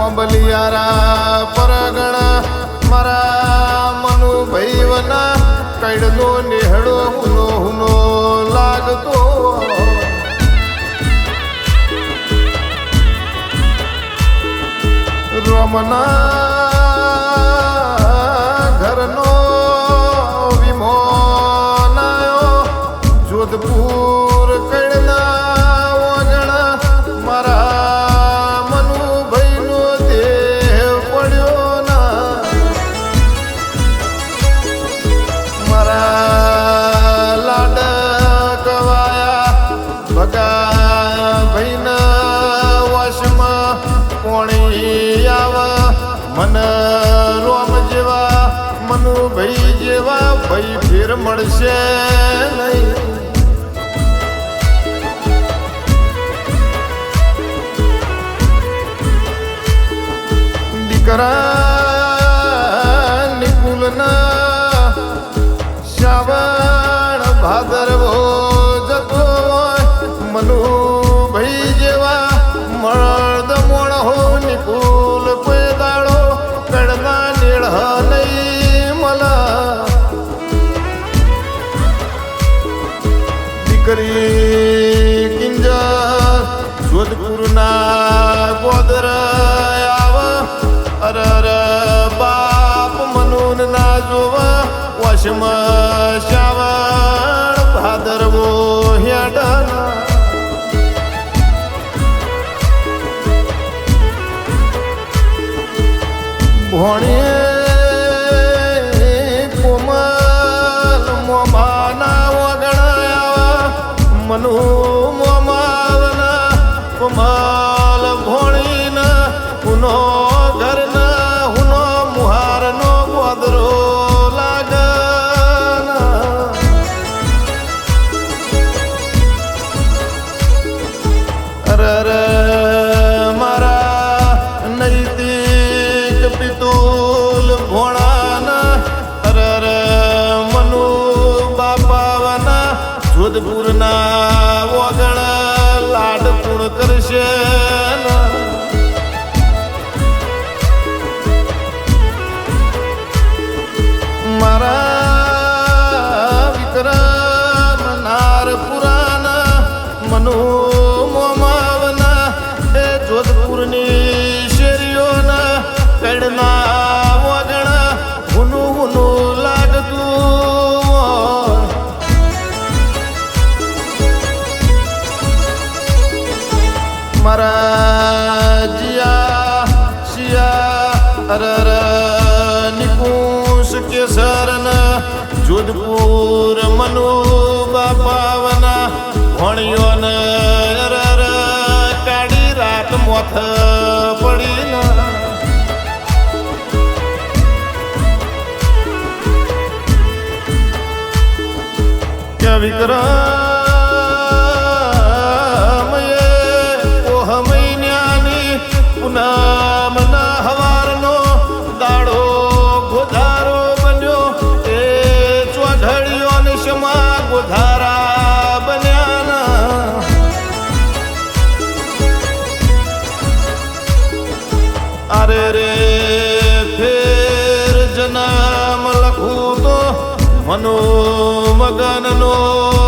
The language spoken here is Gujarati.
વબલિયારા પરગણા મારા મનુ ભૈવના કડનો નિહળો હુનો હુનો લાગતો. રમના ભાઈ જેવા ભાઈ ફેર મળશે. નહીં દીકરા નિકુલના શ્રાવણ ભાદરવો દીકરી કિંજર. જોધપુરના ગોદર આવ. અર અર, બાપ મનુન ના જોવ. વશમ શ્રાવણ ભાદરવો હેડના ભણીએ કોમલ ભણીના હુનો ઘરના, હુનો મુહારનો ગોદરો લાગના. અરર, મારા નૈતિક પિતુલ ભોળાના, અરર, મનુ બાપાવાના જોધપુરના વગણ. પૂર્ણ કરશે. મારા વિક્રમ નાર પુરાના મનુ મોમાવના એ જોધપુરની શેરીઓના કડના મારા જીયા શિયા અરર નિકુશ કેસરન જોધપુર મનુ બાપાવના ભણ્યોન અરર કાળી રાત મોથ પડી ના વિક્રમ અરે રે ફેર જનામ લખું તો મનો મગનનો